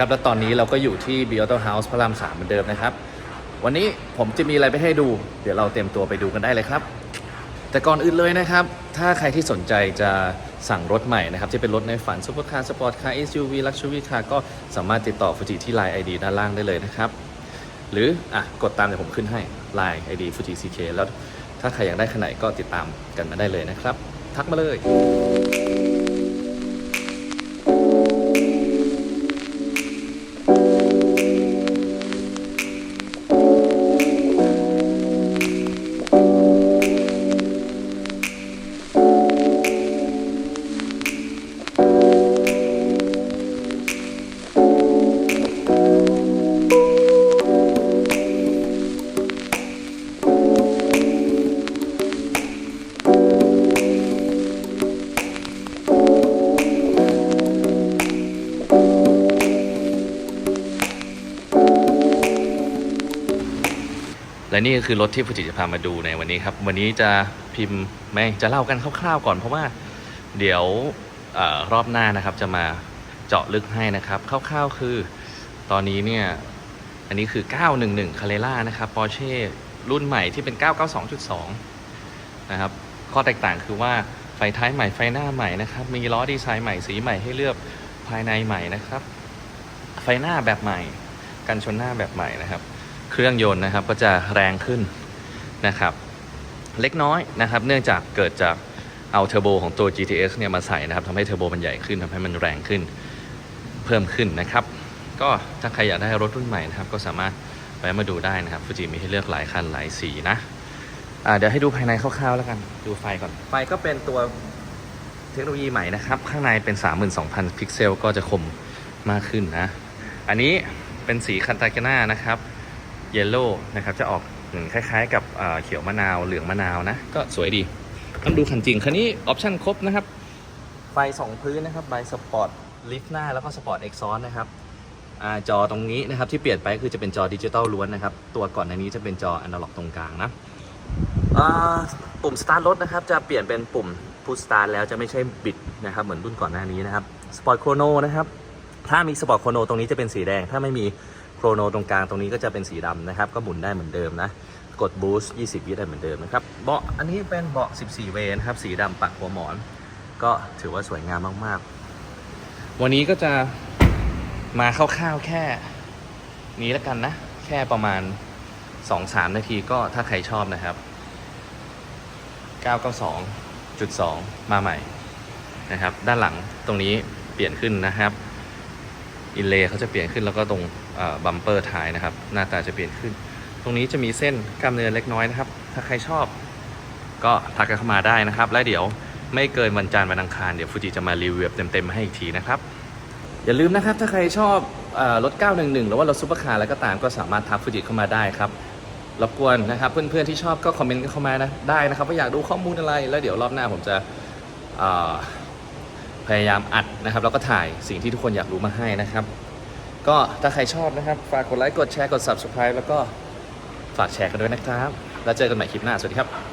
ครับ แล้วตอนนี้เราก็อยู่ที่ b i o t o House พระรามสามเหมือนเดิมนะครับ วันนี้ผมจะมีอะไรไปให้ดู เดี๋ยวเราเตรียมตัวไปดูกันได้เลยครับ แต่ก่อนอื่นเลยนะครับ ถ้าใครที่สนใจจะสั่งรถใหม่นะครับ ที่เป็นรถในฝันซุปเปอร์คาร์สปอร์ตคาร์ SUV Luxury Car ก็สามารถติดต่อฟูจิที่ Line ID ด้านล่างได้เลยนะครับ หรืออะกดตามเดี๋ยวผมขึ้นให้ Line ID ฟูจิ CK แล้วถ้าใครอยากได้ขนาดก็ติดตามกันมาได้เลยนะครับ ทักมาเลย และนี่ก็คือรถที่ฟูจิจะพามาดูในวันนี้ครับ วันนี้จะพิมพ์ไม่จะเล่ากันคร่าวๆก่อนเพราะว่าเดี๋ยวออรอบหน้านะครับจะมาเจาะลึกให้นะครับคร่าวๆคือตอนนี้เนี่ยอันนี้คือ 911 c a r r e r a นะครับ Porsche รุ่นใหม่ที่เป็น 992.2 นะครับ ข้อแตกต่างคือว่าไฟท้ายใหม่ไฟหน้าใหม่นะครับ มีล้อดีไซน์ใหม่สีใหม่ให้เลือกภายในใหม่นะครับ ไฟหน้าแบบใหม่ กันชนหน้าแบบใหม่นะครับ เครื่องยนต์นะครับก็จะแรงขึ้นนะครับ เล็กน้อยนะครับ เนื่องจากเกิดจากเอาเทอร์โบของตัว GTS เนี่ยมาใส่นะครับทำให้เทอร์โบมันใหญ่ขึ้นทำให้มันแรงขึ้นเพิ่มขึ้นนะครับ ก็ถ้าใครอยากได้รถรุ่นใหม่นะครับ ก็สามารถแวะมาดูได้นะครับฟูจิมีให้เลือกหลายคันหลายสีนะเดี๋ยวให้ดูภายในคร่าวๆแล้วกัน ดูไฟก่อน ไฟก็เป็นตัวเทคโนโลยีใหม่นะครับ ข้างในเป็น 32,000 พิกเซล ก็จะคมมากขึ้นนะ อันนี้เป็นสีคันตาเกน่านะครับ เยลโล่นะครับจะออกเหมือนคล้ายๆ กับเอ่อเขียวมะนาวเหลืองมะนาวนะ ก็สวยดีต้องดูคันจริง คันนี้ออปชั่นครบนะครับไฟสองพื้นนะครับไฟสปอร์ตลิฟต์หน้าแล้วก็สปอร์ตเอ็กซอนนะครับอาจอตรงนี้นะครับที่เปลี่ยนไปคือจะเป็นจอดิจิตอลล้วนนะครับ ตัวก่อนในนี้จะเป็นจออนาล็อกตรงกลางนะอ่าปุ่มสตาร์ทรถนะครับจะเปลี่ยนเป็นปุ่มพุชสตาร์ทแล้วจะไม่ใช่บิดนะครับเหมือนรุ่นก่อนหน้านี้นะครับสปอร์ตโครโนนะครับถ้ามีสปอร์ตโครโนตรงนี้จะเป็นสีแดง ถ้าไม่มี โครโนตรงกลางตรงนี้ก็จะเป็นสีดำนะครับ ก็หมุนได้เหมือนเดิมนะ กดบูสต์20 วิได้เหมือนเดิมนะครับ เบาะอันนี้เป็นเบาะ 14 เวย์นะครับ สีดำปักหัวหมอน ก็ถือว่าสวยงามมากๆ วันนี้ก็จะมาคร่าวๆแค่นี้แล้วกันนะ แค่ประมาณ 2-3 นาทีก็ถ้าใครชอบนะครับ 992.2 มาใหม่นะครับ ด้านหลังตรงนี้เปลี่ยนขึ้นนะครับ อินเลย์เขาจะเปลี่ยนขึ้นแล้วก็ตรงบัมเปอร์ท้ายนะครับ หน้าตาจะเปลี่ยนขึ้น ตรงนี้จะมีเส้นกล้ามเนื้อเล็กน้อยนะครับ ถ้าใครชอบ ก็ทักกันเข้ามาได้นะครับ และเดี๋ยวไม่เกินวันจันทร์วันอังคารเดี๋ยวฟูจิจะมารีวิวเต็มๆมาให้อีกทีนะครับ อย่าลืมนะครับถ้าใครชอบเออรถ 911 หรือว่ารถซุปเปอร์คาร์แล้วก็ตามก็สามารถทักฟูจิเข้ามาได้ครับรบกวนนะครับเพื่อนๆที่ชอบก็คอมเมนต์กันเข้ามานะได้นะครับว่าอยากดูข้อมูลอะไรแล้วเดี๋ยวรอบหน้าผมจะ พยายามอัดนะครับ แล้วก็ถ่ายสิ่งที่ทุกคนอยากรู้มาให้นะครับ ก็ถ้าใครชอบนะครับ ฝากกดไลค์กดแชร์กด subscribe แล้วก็ฝากแชร์กันด้วยนะครับ แล้วเจอกันใหม่คลิปหน้า สวัสดีครับ